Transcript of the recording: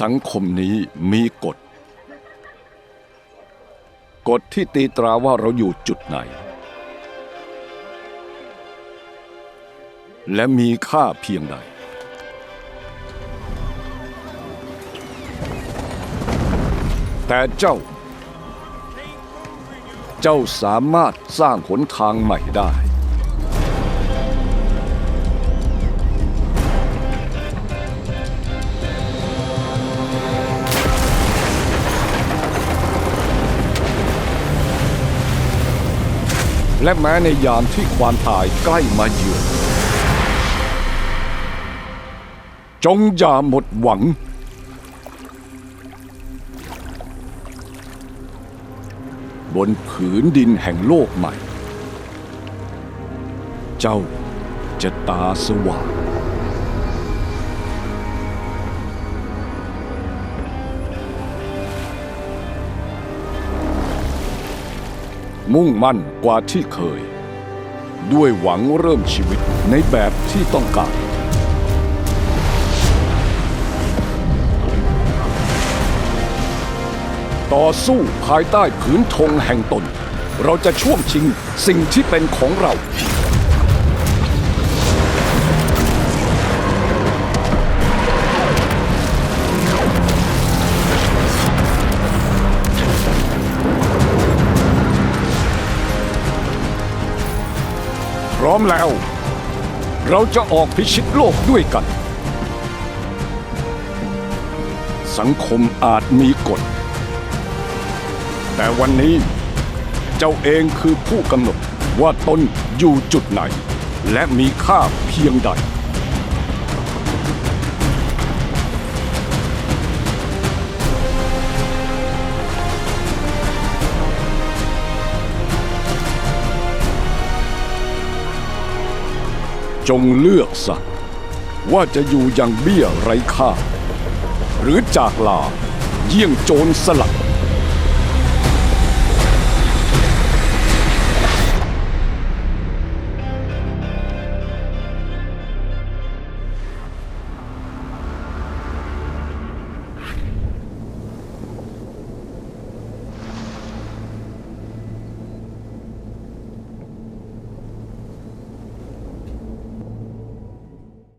สังคมนี้มีกฎ กฎที่ตีตราว่าเราอยู่จุดไหน และมีค่าเพียงใดแต่เจ้า เจ้าสามารถสร้างหนทางใหม่ได้ และแม้ในยามที่ความตายใกล้มาเยือน จงอย่าหมดหวัง บนผืนดินแห่งโลกใหม่ เจ้าจะตาสว่าง มุ่งมั่นกว่าที่เคย ด้วยหวังเริ่มชีวิตในแบบที่ต้องการ ต่อสู้ภายใต้ผืนธงแห่งตน เราจะช่วงชิงสิ่งที่เป็นของเรา พร้อมแล้ว เราจะออกพิชิตโลกด้วยกัน สังคมอาจมีกฎ แต่วันนี้เจ้าเองคือผู้กำหนดว่าตนอยู่จุดไหน และมีค่าเพียงใด จงเลือกสักว่าจะอยู่อย่างเบี้ยไร้ค่า หรือจากลาเยี่ยงโจรสลัด